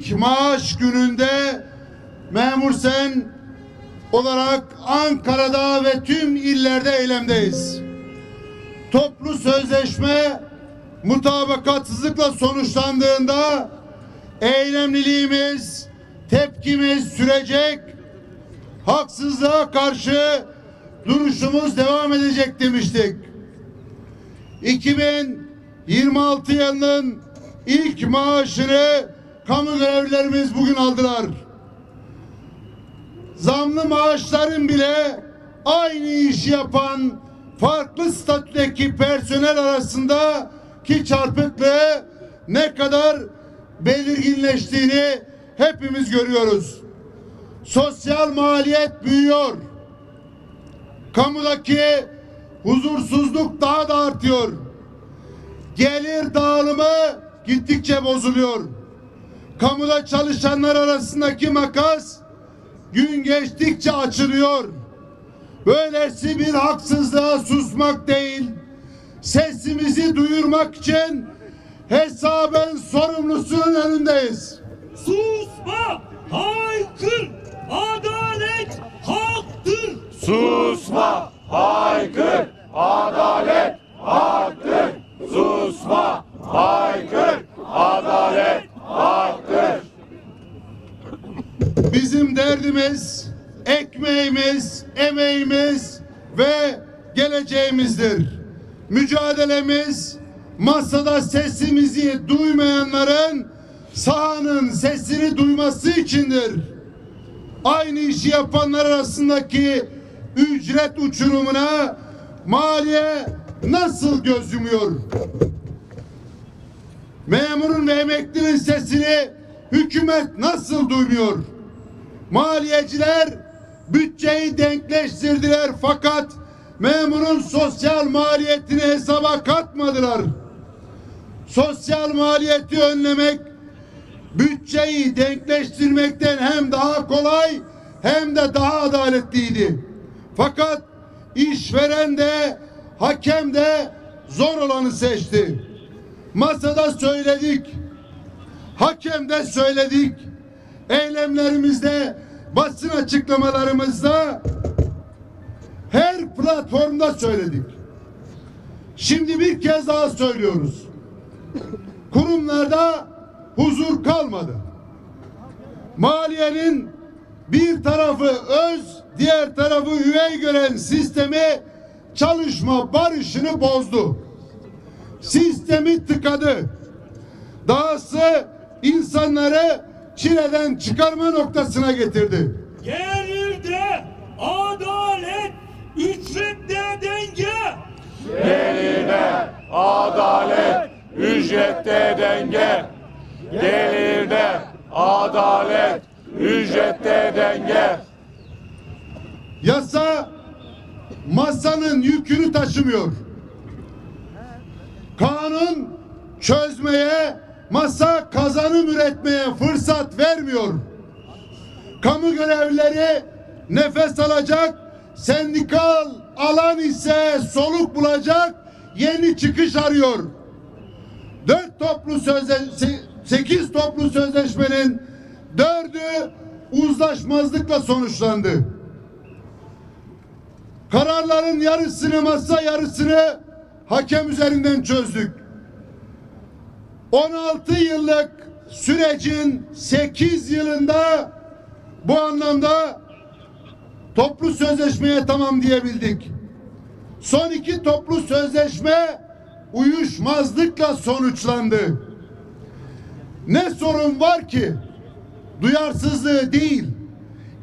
ilk maaş gününde memur sen olarak Ankara'da ve tüm illerde eylemdeyiz. Toplu sözleşme mutabakatsızlıkla sonuçlandığında eylemliliğimiz, tepkimiz sürecek, haksızlığa karşı duruşumuz devam edecek demiştik. 2026 yılının ilk maaşını kamu görevlilerimiz bugün aldılar. Zamlı maaşların bile aynı işi yapan farklı statüdeki personel arasında ki çarpıklığı ne kadar belirginleştiğini hepimiz görüyoruz. Sosyal maliyet büyüyor. Kamudaki huzursuzluk daha da artıyor. Gelir dağılımı gittikçe bozuluyor. Kamuda çalışanlar arasındaki makas gün geçtikçe açılıyor. Böylesi bir haksızlığa susmak değil, sesimizi duyurmak için hesabın sorumlusunun önündeyiz. Susma! Haykır! Adalet haktır! Susma, haykır, adalet haktır. Susma, haykır, adalet haktır. Bizim derdimiz ekmeğimiz, emeğimiz ve geleceğimizdir. Mücadelemiz masada sesimizi duymayanların sahanın sesini duyması içindir. Aynı işi yapanlar arasındaki ücret uçurumuna maliye nasıl göz yumuyor? Memurun ve emeklinin sesini hükümet nasıl duymuyor? Maliyeciler bütçeyi denkleştirdiler fakat memurun sosyal maliyetini hesaba katmadılar. Sosyal maliyeti önlemek bütçeyi denkleştirmekten hem daha kolay hem de daha adaletliydi. Fakat işveren de hakem de zor olanı seçti. Masada söyledik. Hakem de söyledik. Eylemlerimizde, basın açıklamalarımızda her platformda söyledik. Şimdi bir kez daha söylüyoruz. Kurumlarda huzur kalmadı. Maliyenin bir tarafı öz, diğer tarafı üvey gören sistemi çalışma barışını bozdu. Sistemi tıkadı. Dahası insanları çileden çıkarma noktasına getirdi. Gelirde adalet, ücrette denge! Gelirde adalet, ücrette denge. Gelirde adalet, ücrette denge. Yasa masanın yükünü taşımıyor. Kanun çözmeye, masa kazanım üretmeye fırsat vermiyor. Kamu görevlileri nefes alacak, sendikal alan ise soluk bulacak yeni çıkış arıyor. Dört toplu sözleşme, sekiz toplu sözleşmenin dördü uzlaşmazlıkla sonuçlandı. Kararların yarısını masa yarısını hakem üzerinden çözdük. 16 yıllık sürecin 8 yılında bu anlamda toplu sözleşmeye tamam diyebildik. Son iki toplu sözleşme uyuşmazlıkla sonuçlandı. Ne sorun var ki? Duyarsızlığı değil.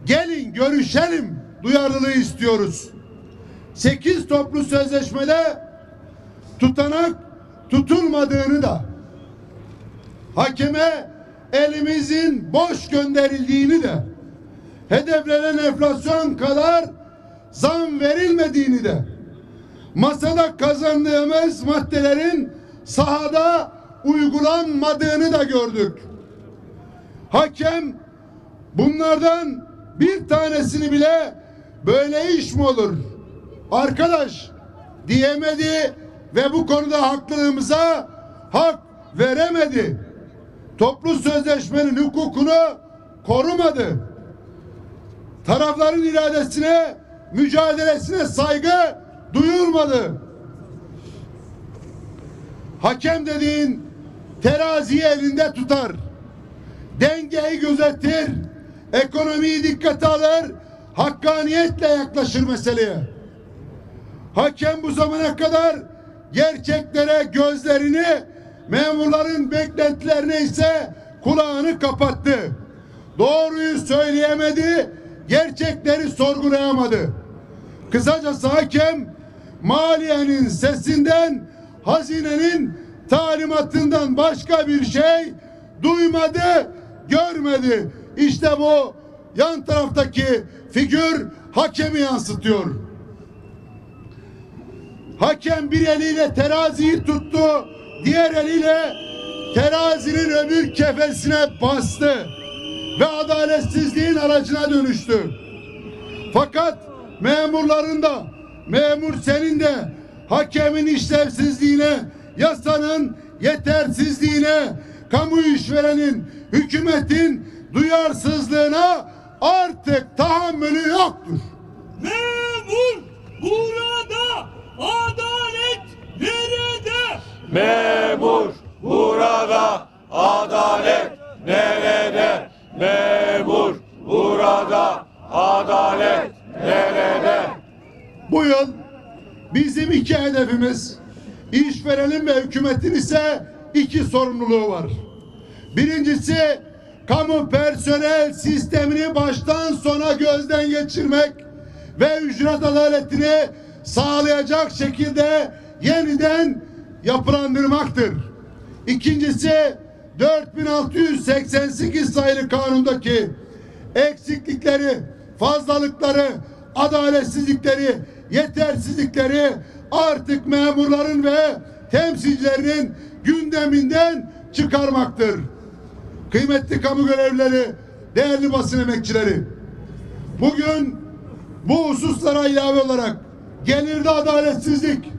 Gelin görüşelim duyarlılığı istiyoruz. Sekiz toplu sözleşmede tutanak tutulmadığını da hakeme elimizin boş gönderildiğini de hedeflenen enflasyon kadar zam verilmediğini de masada kazandığımız maddelerin sahada uygulanmadığını da gördük. Hakem bunlardan bir tanesini bile böyle iş mi olur? Arkadaş diyemedi ve bu konuda haklılığımıza hak veremedi. Toplu sözleşmenin hukukunu korumadı. Tarafların iradesine, mücadelesine saygı duyulmadı. Hakem dediğin teraziyi elinde tutar. Dengeyi gözetir. Ekonomiyi dikkate alır. Hakkaniyetle yaklaşır meseleye. Hakem bu zamana kadar gerçeklere gözlerini, memurların beklentilerine ise kulağını kapattı. Doğruyu söyleyemedi, gerçekleri sorgulayamadı. Kısacası hakem maliyenin sesinden, hazinenin talimatından başka bir şey duymadı, görmedi. İşte bu yan taraftaki figür hakemi yansıtıyor. Hakem bir eliyle teraziyi tuttu, diğer eliyle terazinin öbür kefesine bastı ve adaletsizliğin aracına dönüştü. Fakat memurların da, memur senin de hakemin işlevsizliğine, yasanın yetersizliğine, kamu işverenin, hükümetin duyarsızlığına artık tahammülü yoktur. Memur burada, adalet nerede? Memur burada, adalet nerede? Memur burada, adalet nerede? Bu yıl bizim iki hedefimiz işverenin ve hükümetin ise iki sorumluluğu var. Birincisi kamu personel sistemini baştan sona gözden geçirmek ve ücret adaletini sağlayacak şekilde yeniden yapılandırmaktır. İkincisi 4688 sayılı kanundaki eksiklikleri, fazlalıkları, adaletsizlikleri, yetersizlikleri artık memurların ve temsilcilerinin gündeminden çıkarmaktır. Kıymetli kamu görevlileri, değerli basın emekçileri, bugün bu hususlara ilave olarak gelirde adaletsizlik,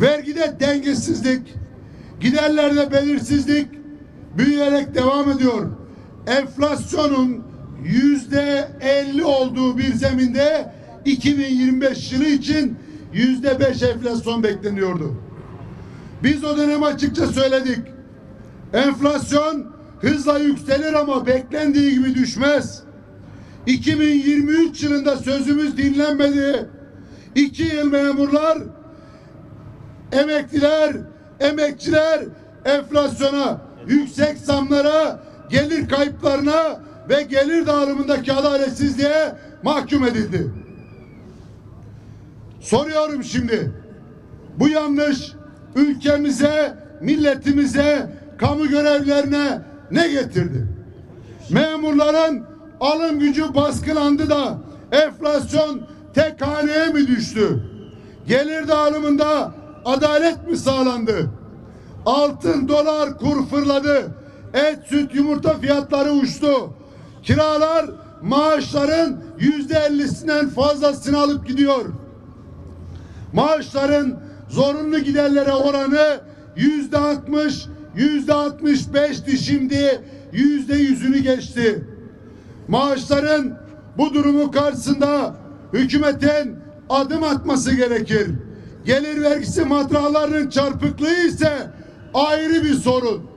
vergide dengesizlik, giderlerde belirsizlik büyüyerek devam ediyor. Enflasyonun yüzde 50 olduğu bir zeminde 2025 yılı için yüzde 5 enflasyon bekleniyordu. Biz o dönem açıkça söyledik. Enflasyon hızla yükselir ama beklendiği gibi düşmez. 2023 yılında sözümüz dinlenmedi. İki yıl memurlar, emekliler, emekçiler enflasyona, yüksek zamlara, gelir kayıplarına ve gelir dağılımındaki adaletsizliğe mahkum edildi. Soruyorum şimdi. Bu yanlış ülkemize, milletimize, kamu görevlerine ne getirdi? Memurların alım gücü baskılandı da enflasyon tek haneye mi düştü? Gelir dağılımında adalet mi sağlandı? Altın dolar kur fırladı. Et, süt, yumurta fiyatları uçtu. Kiralar maaşların yüzde ellisinden fazlasını alıp gidiyor. Maaşların zorunlu giderlere oranı yüzde altmış, yüzde altmış beşti şimdi yüzde yüzünü geçti. Maaşların bu durumu karşısında hükümetin adım atması gerekir. Gelir vergisi matrahlarının çarpıklığı ise ayrı bir sorun.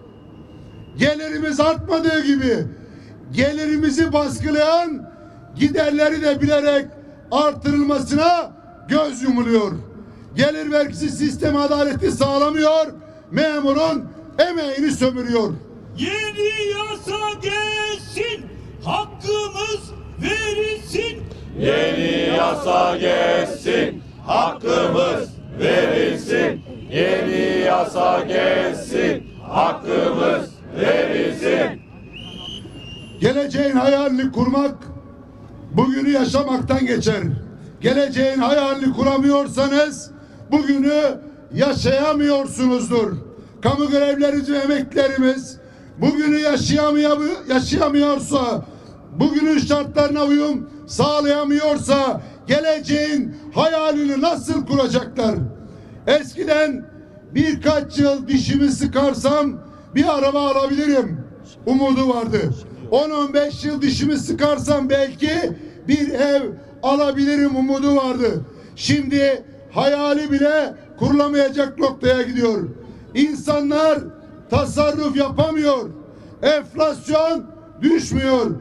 Gelirimiz artmadığı gibi gelirimizi baskılayan giderleri de bilerek artırılmasına göz yumuluyor. Gelir vergisi sistemi adaleti sağlamıyor, memurun emeğini sömürüyor. Yeni yasa gelsin, hakkımız verilsin. Yeni yasa gelsin, hakkımız verilsin. Yeni yasa gelsin, hakkımız verilsin. Geleceğin hayalini kurmak bugünü yaşamaktan geçer. Geleceğin hayalini kuramıyorsanız bugünü yaşayamıyorsunuzdur. Kamu görevlerimiz ve emeklilerimiz bugünü yaşayamıyor, yaşayamıyorsa, bugünün şartlarına uyum sağlayamıyorsa geleceğin hayalini nasıl kuracaklar? Eskiden birkaç yıl dişimi sıkarsam bir araba alabilirim. umudu vardı. 10-15 yıl dişimi sıkarsam belki bir ev alabilirim umudu vardı. Şimdi hayali bile kurulamayacak noktaya gidiyor. İnsanlar tasarruf yapamıyor. Enflasyon düşmüyor.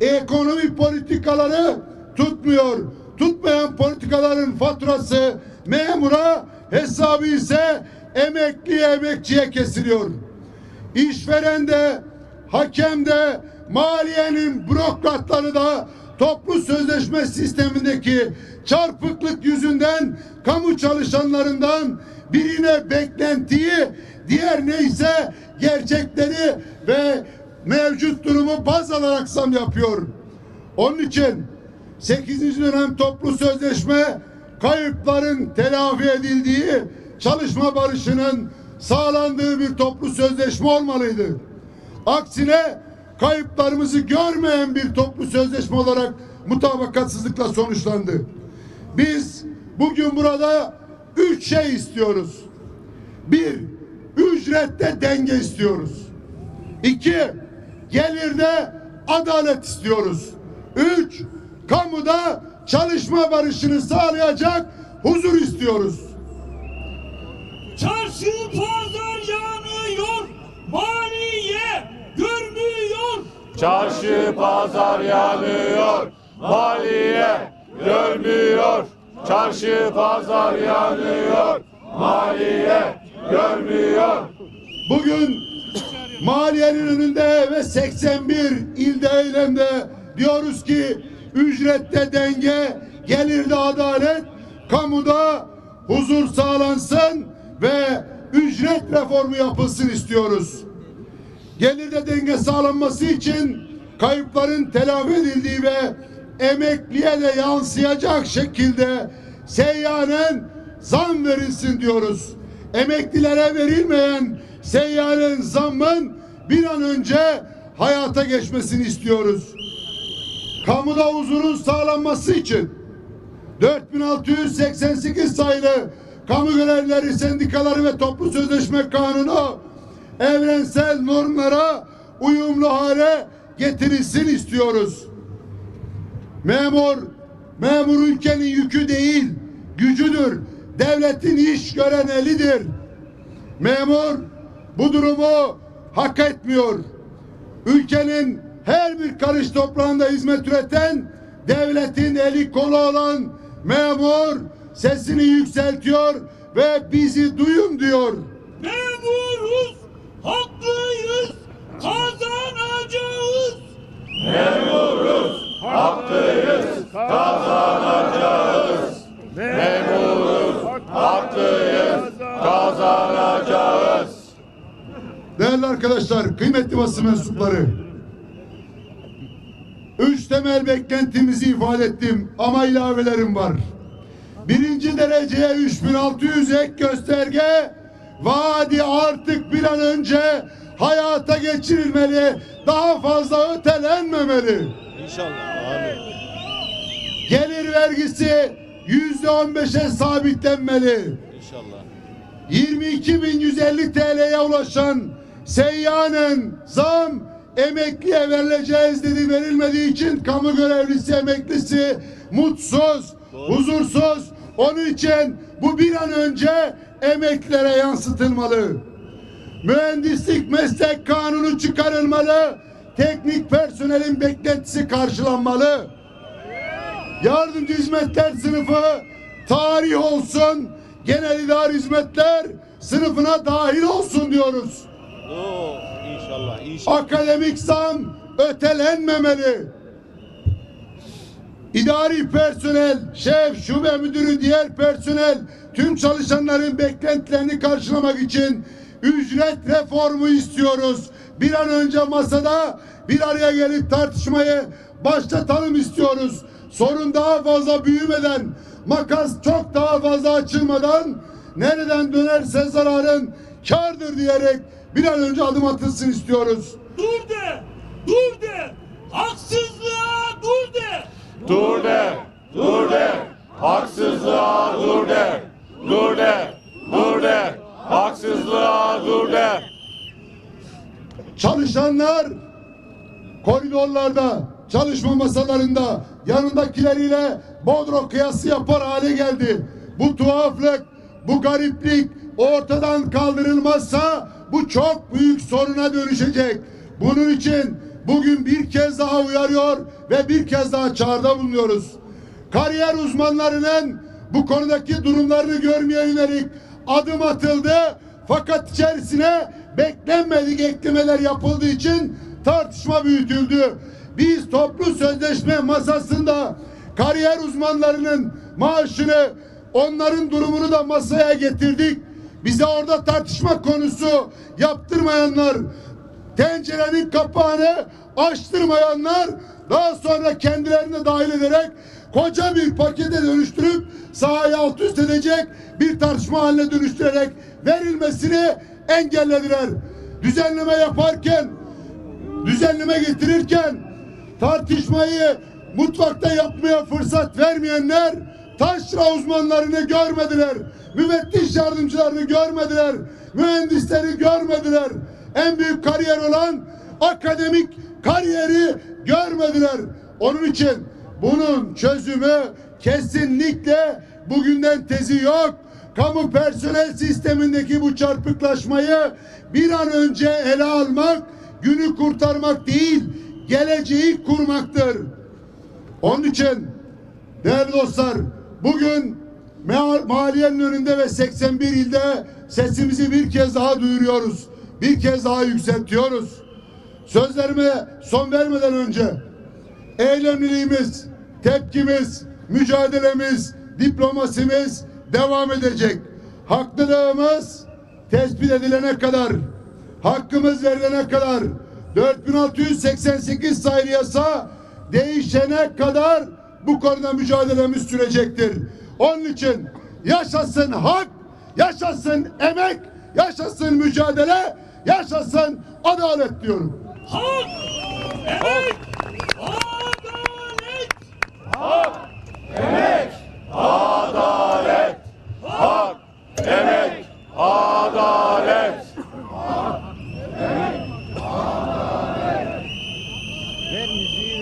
Ekonomi politikaları tutmuyor. Tutmayan politikaların faturası memura hesabı ise emekli emekçiye kesiliyor. İşveren de, hakem de, maliyenin bürokratları da toplu sözleşme sistemindeki çarpıklık yüzünden kamu çalışanlarından birine beklentiyi, diğer neyse gerçekleri ve mevcut durumu baz alarak zam yapıyor. Onun için 8. dönem toplu sözleşme kayıpların telafi edildiği, çalışma barışının sağlandığı bir toplu sözleşme olmalıydı. Aksine kayıplarımızı görmeyen bir toplu sözleşme olarak mutabakatsızlıkla sonuçlandı. Biz bugün burada üç şey istiyoruz. Bir, ücrette denge istiyoruz. İki, gelirde adalet istiyoruz. Üç, kamuda çalışma barışını sağlayacak huzur istiyoruz. Çarşı pazar yanıyor, maliye görmüyor. Çarşı pazar yanıyor, maliye görmüyor. Çarşı pazar yanıyor, maliye görmüyor. Bugün maliyenin önünde ve 81 ilde eylemde diyoruz ki ücrette denge, gelirde adalet, kamuda huzur sağlansın ve ücret reformu yapılsın istiyoruz. Gelirde denge sağlanması için kayıpların telafi edildiği ve emekliye de yansıyacak şekilde seyyanen zam verilsin diyoruz. Emeklilere verilmeyen seyyanen zammın bir an önce hayata geçmesini istiyoruz. Kamuda huzurun sağlanması için 4688 sayılı kamu görevlileri sendikaları ve toplu sözleşme kanunu evrensel normlara uyumlu hale getirilsin istiyoruz. Memur, memur ülkenin yükü değil, gücüdür. Devletin iş gören elidir. Memur bu durumu hak etmiyor. Ülkenin her bir karış toprağında hizmet üreten devletin eli kolu olan memur sesini yükseltiyor ve bizi duyun diyor. Memuruz, haklıyız, kazanacağız. Değerli arkadaşlar, kıymetli basın mensupları. Üç temel beklentimizi ifade ettim ama ilavelerim var. Birinci dereceye 3600 ek gösterge vaadi artık bir an önce hayata geçirilmeli. Daha fazla ötelenmemeli. İnşallah. Amin. Gelir vergisi yüzde on beşe sabitlenmeli. İnşallah. 22.150 TL'ye ulaşan seyyanen zam emekliye verileceğiz dedi verilmediği için kamu görevlisi emeklisi mutsuz, huzursuz. Onun için bu bir an önce emeklilere yansıtılmalı. Mühendislik meslek kanunu çıkarılmalı. Teknik personelin beklentisi karşılanmalı. Yardımcı hizmetler sınıfı tarih olsun. Genel idari hizmetler sınıfına dahil olsun diyoruz. Oo, inşallah. Akademik zam ötelenmemeli. İdari personel, şef, şube müdürü, diğer personel tüm çalışanların beklentilerini karşılamak için ücret reformu istiyoruz. Bir an önce masada bir araya gelip tartışmayı başlatalım istiyoruz. Sorun daha fazla büyümeden, makas çok daha fazla açılmadan nereden dönerse zararın kardır diyerek bir an önce adım atılsın istiyoruz. Dur de, dur de, haksızlığa dur de. Dur de, dur de, haksızlığa dur de, dur de, dur de, haksızlığa dur de. Çalışan Bakanlar koridorlarda, çalışma masalarında yanındakileriyle Bodrum kıyası yapar hale geldi. Bu tuhaflık, bu gariplik ortadan kaldırılmazsa bu çok büyük soruna dönüşecek. Bunun için bugün bir kez daha uyarıyor ve bir kez daha çağrıda bulunuyoruz. Kariyer uzmanlarının bu konudaki durumlarını görmeye yönelik adım atıldı. Fakat içerisine beklenmedik eklemeler yapıldığı için tartışma büyütüldü. Biz toplu sözleşme masasında kariyer uzmanlarının maaşını, onların durumunu da masaya getirdik. Bize orada tartışma konusu yaptırmayanlar, tencerenin kapağını açtırmayanlar daha sonra kendilerini dahil ederek koca bir pakete dönüştürüp sahaya alt üst edecek bir tartışma haline dönüştürerek verilmesini engellediler. Düzenleme yaparken düzenleme getirirken tartışmayı mutfakta yapmaya fırsat vermeyenler taşra uzmanlarını görmediler. Müfettiş yardımcılarını görmediler. Mühendisleri görmediler. En büyük kariyer olan akademik kariyeri görmediler. Onun için bunun çözümü kesinlikle bugünden tezi yok. Kamu personel sistemindeki bu çarpıklaşmayı bir an önce ele almak, günü kurtarmak değil, geleceği kurmaktır. Onun için değerli dostlar bugün ma- maliyenin önünde ve 81 ilde sesimizi bir kez daha duyuruyoruz. Bir kez daha yükseltiyoruz. Sözlerime son vermeden önce eylemliliğimiz, tepkimiz, mücadelemiz, diplomasimiz devam edecek. Haklılığımız tespit edilene kadar, hakkımız verilene kadar 4688 sayılı yasa değişene kadar bu konuda mücadelemiz sürecektir. Onun için yaşasın hak, yaşasın emek, yaşasın mücadele, yaşasın adalet diyorum. Hak, emek, adalet. Emek, adalet.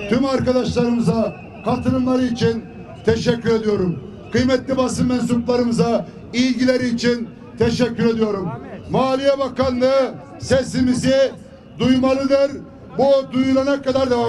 Tüm arkadaşlarımıza katılımları için teşekkür ediyorum. Kıymetli basın mensuplarımıza ilgileri için teşekkür ediyorum. Maliye Bakanlığı sesimizi duymalıdır. Bu duyulana kadar devam